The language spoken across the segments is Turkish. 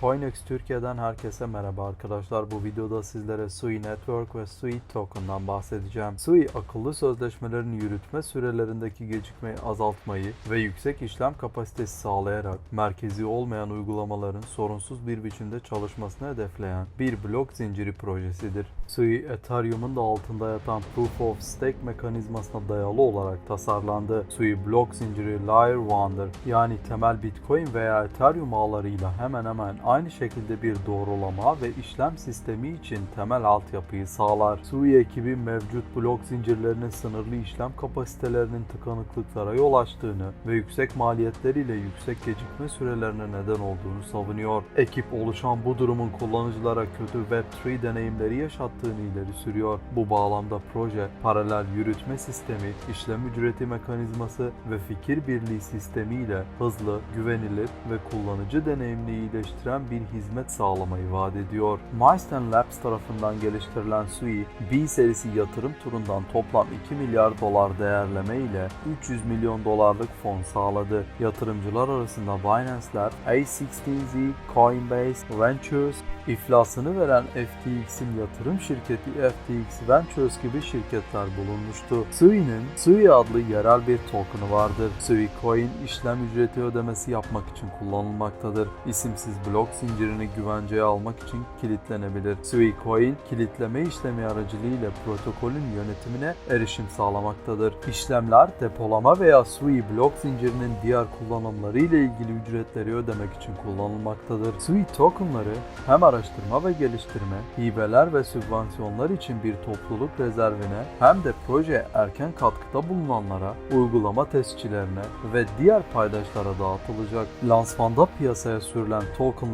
Coinex Türkiye'den herkese merhaba arkadaşlar. Bu videoda sizlere Sui Network ve Sui Token'dan bahsedeceğim. Sui akıllı sözleşmelerin yürütme sürelerindeki gecikmeyi azaltmayı ve yüksek işlem kapasitesi sağlayarak merkezi olmayan uygulamaların sorunsuz bir biçimde çalışmasını hedefleyen bir blok zinciri projesidir. Sui, Ethereum'un da altında yatan Proof of Stake mekanizmasına dayalı olarak tasarlandı. Sui blok zinciri Layer One'dır. Yani temel Bitcoin veya Ethereum ağlarıyla hemen hemen aynı şekilde bir doğrulama ve işlem sistemi için temel altyapıyı sağlar. Sui ekibi mevcut blok zincirlerinin sınırlı işlem kapasitelerinin tıkanıklıklara yol açtığını ve yüksek maliyetleriyle yüksek gecikme sürelerine neden olduğunu savunuyor. Ekip oluşan bu durumun kullanıcılara kötü Web3 deneyimleri yaşattığını ileri sürüyor. Bu bağlamda proje, paralel yürütme sistemi, işlem ücreti mekanizması ve fikir birliği sistemiyle hızlı, güvenilir ve kullanıcı deneyimini iyileştiren bir hizmet sağlamayı vaat ediyor. Milestone Labs tarafından geliştirilen Sui, B serisi yatırım turundan toplam 2 milyar dolar değerleme ile 300 milyon dolarlık fon sağladı. Yatırımcılar arasında Binance Lab, A16Z, Coinbase, Ventures, iflasını veren FTX'in yatırım şirketi FTX Ventures gibi şirketler bulunmuştu. Sui'nin Sui adlı yerel bir token'ı vardır. Sui Coin işlem ücreti ödemesi yapmak için kullanılmaktadır. İsimsiz blok zincirini güvenceye almak için kilitlenebilir. Sui Coin kilitleme işlemi aracılığıyla protokolün yönetimine erişim sağlamaktadır. İşlemler depolama veya Sui blok zincirinin diğer kullanımları ile ilgili ücretleri ödemek için kullanılmaktadır. Sui tokenları hem araştırma ve geliştirme, hibeler ve sübvansiyonlar için bir topluluk rezervine hem de projeye erken katkıda bulunanlara, uygulama testçilerine ve diğer paydaşlara dağıtılacak. Lansmanda piyasaya sürülen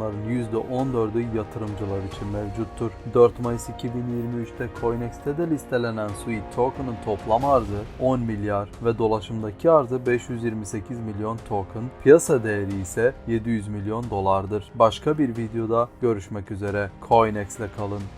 tokenların %14'ü yatırımcılar için mevcuttur. 4 Mayıs 2023'te Coinex'te de listelenen Sui token'ın toplam arzı 10 milyar ve dolaşımdaki arzı 528 milyon token, piyasa değeri ise 700 milyon dolardır. Başka bir videoda görüşmek üzere. Coinex'le kalın.